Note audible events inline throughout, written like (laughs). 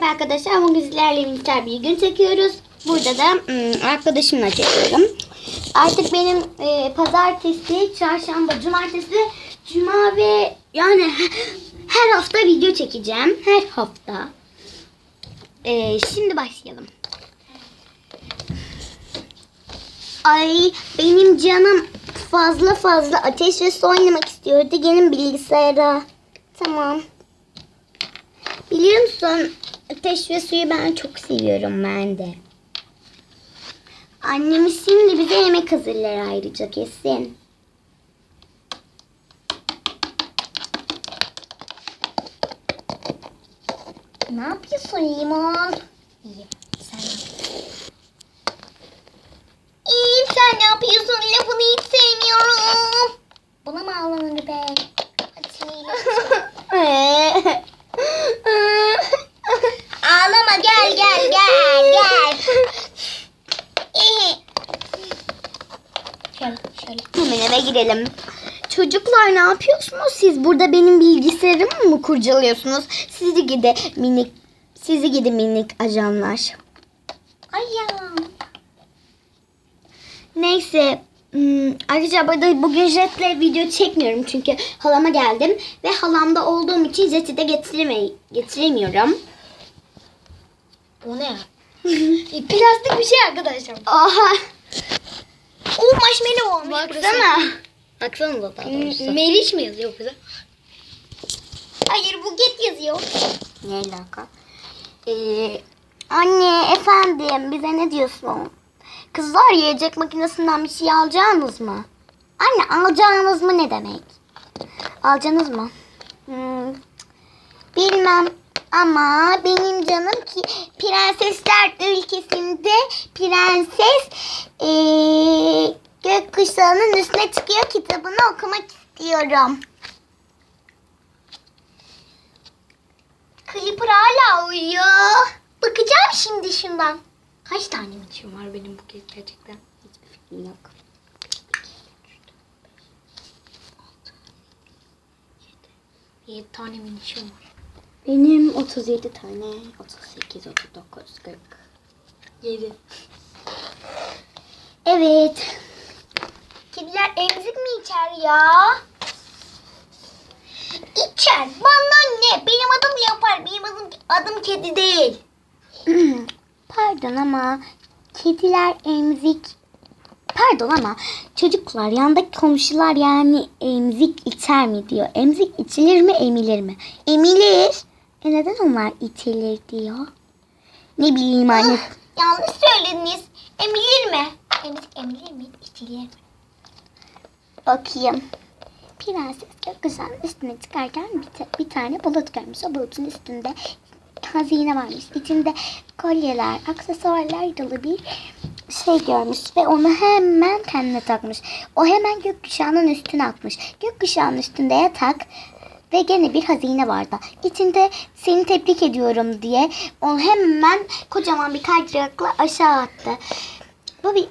Merhaba arkadaşlar. Bugün sizlerle birlikte bir gün çekiyoruz. Burada da ım, arkadaşımla çekiyorum. Artık benim e, pazartesi, çarşamba, cumartesi, cuma ve yani he- her hafta video çekeceğim. Her hafta. E, şimdi başlayalım. Ay benim canım fazla fazla ateş ve su oynamak istiyordu. Gelin bilgisayara. Tamam. Biliyor musun? Ateş ve suyu ben çok seviyorum ben de. Annemiz şimdi bize yemek hazırlar ayrıca kesin. Ne yapıyorsun limon? İyiyim. Sen? İyiyim sen ne yapıyorsun? Lafını hiç sevmiyorum. Buna mı ağlanır be? Ağlama (laughs) gel gel gel gel. şöyle şöyle. Hemen eve girelim. Çocuklar ne yapıyorsunuz siz? Burada benim bilgisayarımı mı kurcalıyorsunuz? Sizi gidi minik sizi gidi minik ajanlar. Ayağım. Neyse. Hmm, ayrıca burada bugün Jet'le video çekmiyorum çünkü halama geldim ve halamda olduğum için Jet'i de getireme getiremiyorum. O ne? E, (laughs) Plastik bir şey arkadaşlar. Oha! O marshmallow olmuş Baksana. Baksana da daha doğrusu. Meriç mi yazıyor kıza? Hayır buget yazıyor. Ne alaka? Ee, anne efendim bize ne diyorsun? Kızlar yiyecek makinesinden bir şey alacaksınız mı? Anne alacağınız mı ne demek? Alacaksınız mı? Hmm, bilmem ama benim canım ki prensesler ülkesinde prenses ee, gökkuşağının üstüne çıkıyor kitabını okumak istiyorum. Clipper hala uyuyor. Bakacağım şimdi şundan. Kaç tane minişim var benim bu kez gerçekten? Hiçbir fikrim yok. Yedi tane minişim var. Benim 37 tane. 38, 39, 40. Yedi. Evet. Kediler emzik mi içer ya? İçer. Bana ne? Benim adım Leopar. Benim adım, adım kedi değil. (clears throat) Pardon ama kediler emzik Pardon ama çocuklar yandaki komşular yani emzik içer mi diyor. Emzik içilir mi emilir mi? Emilir. E neden onlar içilir diyor? Ne bileyim anne. yanlış söylediniz. Emilir mi? Emzik emilir mi? İçilir mi? Bakayım. Prenses gökkuşağının üstüne çıkarken bir, bir tane bulut görmüş. O bulutun üstünde hazine varmış. İçinde kolyeler, aksesuarlar dolu bir şey görmüş ve onu hemen kendine takmış. O hemen gökkuşağının üstüne atmış. Gökkuşağının üstünde yatak ve gene bir hazine vardı. İçinde seni tebrik ediyorum diye onu hemen kocaman bir kaydırakla aşağı attı. Bu bir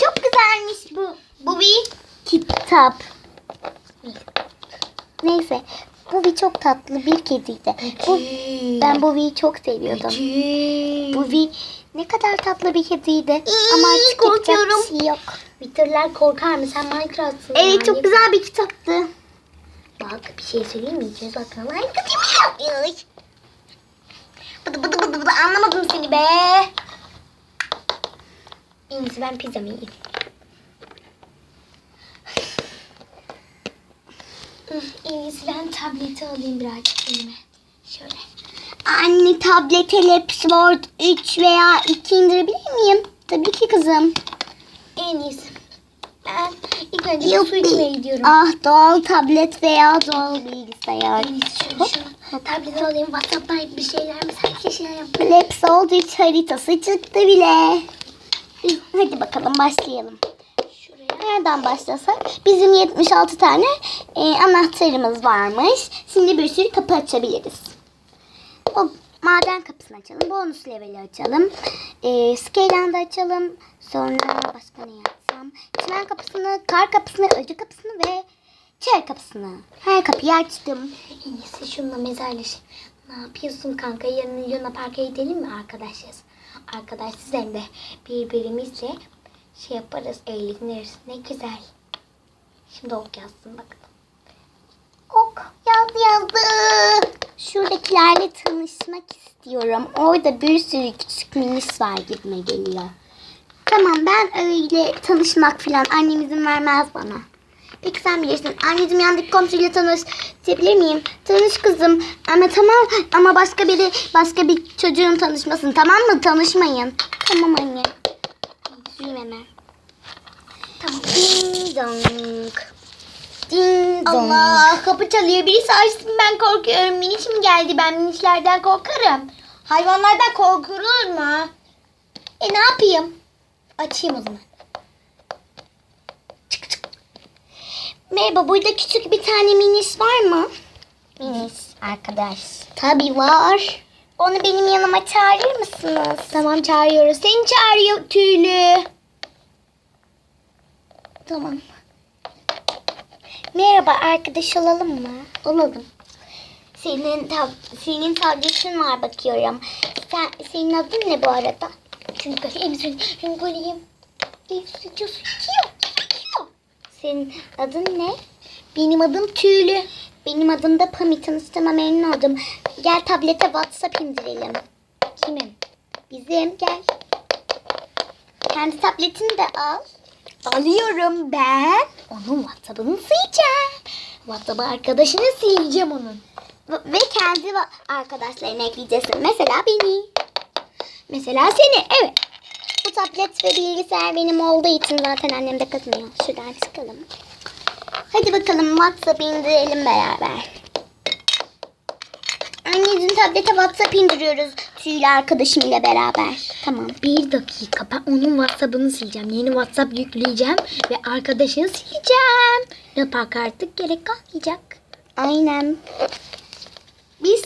çok güzelmiş bu. Bu bir kitap. Neyse. Bu bir çok tatlı bir kediydi. Bu, ben Bobby'yi çok seviyordum. Bobby ne kadar tatlı bir kediydi. Ama artık yapacak bir şey yok. Bitirler korkar mı? Sen Minecraft'sın. Evet çok güzel bir kitaptı. Bak bir şey söyleyeyim mi? Cez bakalım. Ay Ay. Bıdı bıdı bıdı bıdı anlamadım seni be. İyisi ben pizzamı yiyeyim. Ben tableti alayım birazcık elime. Şöyle. Anne tablete Lapsword 3 veya 2 indirebilir miyim? Tabii ki kızım. En iyisi. Ben ilk önce bir su içmeye gidiyorum. Ah doğal tablet veya doğal bilgisayar. En iyisi şöyle şunu. Tableti alayım. Whatsapp'tan bir şeyler mi? Sen bir şeyler yap. Lapsword 3 haritası çıktı bile. (clears throat) Hadi bakalım başlayalım. Nereden başlasak? Bizim 76 tane e, anahtarımız varmış. Şimdi bir sürü kapı açabiliriz. O maden kapısını açalım. Bonus leveli açalım. E, Scaland'ı açalım. Sonra başka ne yapsam? Çimen kapısını, kar kapısını, öcü kapısını ve çer kapısını. Her kapıyı açtım. En iyisi şununla mezarlaş. Ne yapıyorsun kanka? Yarın Luna Park'a gidelim mi arkadaşız? Arkadaşsız hem de birbirimizle şey yaparız, eğleniriz. Ne güzel. Şimdi ok yazsın bakalım. Ok yazdı yazdı. Şuradakilerle tanışmak istiyorum. Orada bir sürü küçük minis var gibime geliyor. Tamam ben öyle tanışmak falan annem izin vermez bana. Peki sen bilirsin. Anneciğim yandaki komşuyla tanış. Diyebilir miyim? Tanış kızım. Ama tamam ama başka biri başka bir çocuğun tanışmasın tamam mı? Tanışmayın. Tamam anne. Yazayım hemen. Tamam. Ding dong. Ding dong. Allah kapı çalıyor. Birisi açsın ben korkuyorum. Miniş mi geldi? Ben minişlerden korkarım. Hayvanlardan korkulur mu? E ne yapayım? Açayım o zaman. Merhaba burada küçük bir tane minis var mı? Minis arkadaş. Tabii var. Onu benim yanıma çağırır mısınız? Tamam çağırıyoruz. Seni çağırıyor tüylü. Tamam. Merhaba arkadaş olalım mı? Olalım. Senin tab senin tabletin var bakıyorum. Sen senin adın ne bu arada? Çünkü emzin hüngüleyim. Senin adın ne? Benim adım tüylü. Benim adım da Pami. Tanıştığıma memnun oldum. Gel tablete WhatsApp indirelim. Kimin? Bizim gel. Kendi tabletini de al. Alıyorum ben. Onun WhatsApp'ını sileceğim. WhatsApp arkadaşını sileceğim onun. Ve kendi arkadaşlarını ekleyeceksin. Mesela beni. Mesela seni. Evet. Tablet ve bilgisayar benim olduğu için zaten annem de kızmıyor. Şuradan çıkalım. Hadi bakalım WhatsApp indirelim beraber. Anneciğim tablete WhatsApp indiriyoruz. Tüylü arkadaşımla beraber. Tamam. Bir dakika ben onun WhatsApp'ını sileceğim. Yeni WhatsApp yükleyeceğim ve arkadaşını sileceğim. Ne park artık gerek kalmayacak. Aynen. Biz,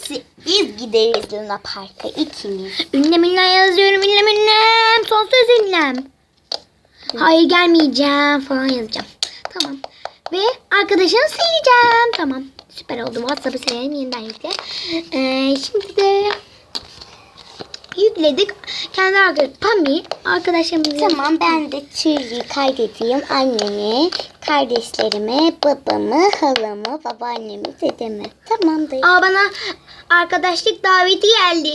biz gideriz Luna Park'a ikimiz. Ünlem ünlem yazıyorum. Ünlem ünlem. Son söz ünlem. Hayır gelmeyeceğim falan yazacağım. Tamam. Ve arkadaşını sileceğim. Tamam. Süper oldu. WhatsApp'ı silelim. Yeniden yükle. Ee, şimdi de yükledik. Kendi arkadaş Pami arkadaşlarımızı Tamam ben de Tüylü'yü kaydedeyim. Annemi, kardeşlerimi, babamı, halamı, babaannemi, dedemi. Tamamdır. Aa bana arkadaşlık daveti geldi.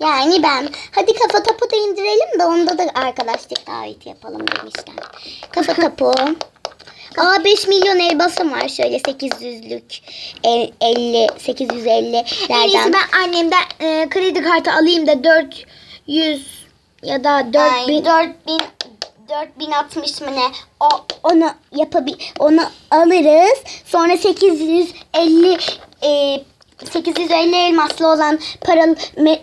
Yani ben. Hadi kafa topu da indirelim de onda da arkadaşlık daveti yapalım demişler. Kafa (laughs) topu. Aa 5 milyon elbasım var şöyle 800'lük. El, 50, 850'lerden. En iyisi ben annemden e, kredi kartı alayım da 400 ya da 4000 Ay, 4000 4060 mı ne? O onu yapabil onu alırız. Sonra 850 e, 850 elmaslı olan para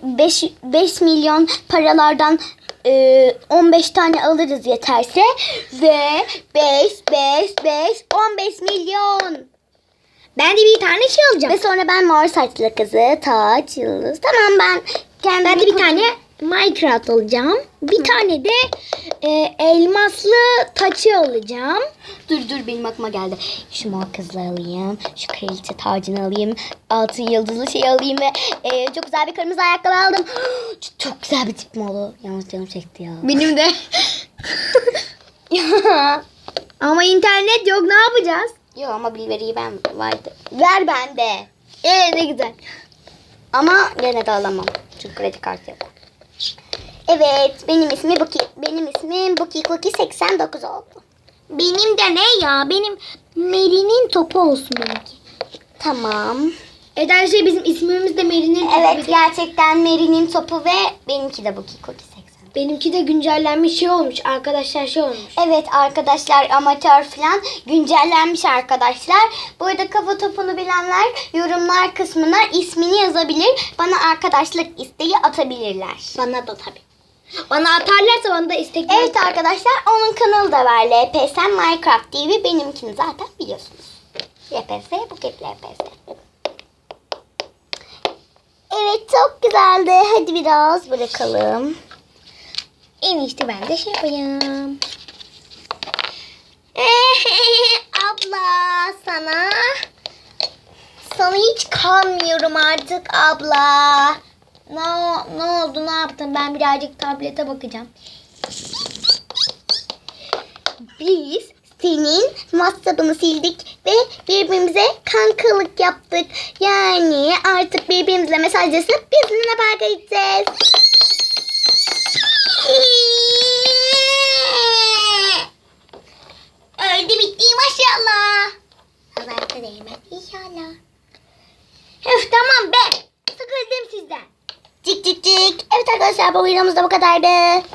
5 5 milyon paralardan e, 15 tane alırız yeterse ve 5 5 5 15 milyon. Ben de bir tane şey alacağım. Ve sonra ben mor saçlı kızı, taç, yıldız. Tamam ben kendime Ben de bir tane Minecraft alacağım. Bir tane de e, elmaslı taçı alacağım. Dur dur benim aklıma geldi. Şu mor alayım. Şu kraliçe tacını alayım. Altın yıldızlı şey alayım ve e, çok güzel bir kırmızı ayakkabı aldım. (gasps) çok, çok güzel bir tip oldu? Yalnız canım çekti ya. Benim de. (laughs) Ama internet yok ne yapacağız? Yok ama Bilberi'yi ben vardı. Ver bende. Ee ne güzel. Ama gene de alamam. Çünkü kredi kartı yok. Evet benim ismim Buki. Benim ismim Buki Cookie 89 oldu. Benim de ne ya? Benim Meri'nin topu olsun benimki. Tamam. Evet şey bizim ismimiz de Meri'nin topu. Evet gerçekten Mary'nin topu ve benimki de Buki Cookie 80. Benimki de güncellenmiş şey olmuş. Arkadaşlar şey olmuş. Evet arkadaşlar amatör falan güncellenmiş arkadaşlar. Bu arada kafa topunu bilenler yorumlar kısmına ismini yazabilir. Bana arkadaşlık isteği atabilirler. Bana da tabii. Bana atarlarsa bana da istek Evet arkadaşlar onun kanalı da var LPSM Minecraft TV. Benimkini zaten biliyorsunuz. LPS Buket LPS. Evet çok güzeldi. Hadi biraz bırakalım. En ben de şey yapayım. (laughs) Abla sana sana hiç kanmıyorum artık abla. Ne, ne oldu ne yaptın ben birazcık tablete bakacağım. Biz senin WhatsApp'ını sildik ve birbirimize kankalık yaptık. Yani artık birbirimizle mesajlaşıp bizimle parka gideceğiz. Öldü bitti maşallah. Nazarda değmez inşallah. Öf tamam be. Sıkıldım sizden. Cik cik cik. Evet arkadaşlar bu videomuz da bu kadardı.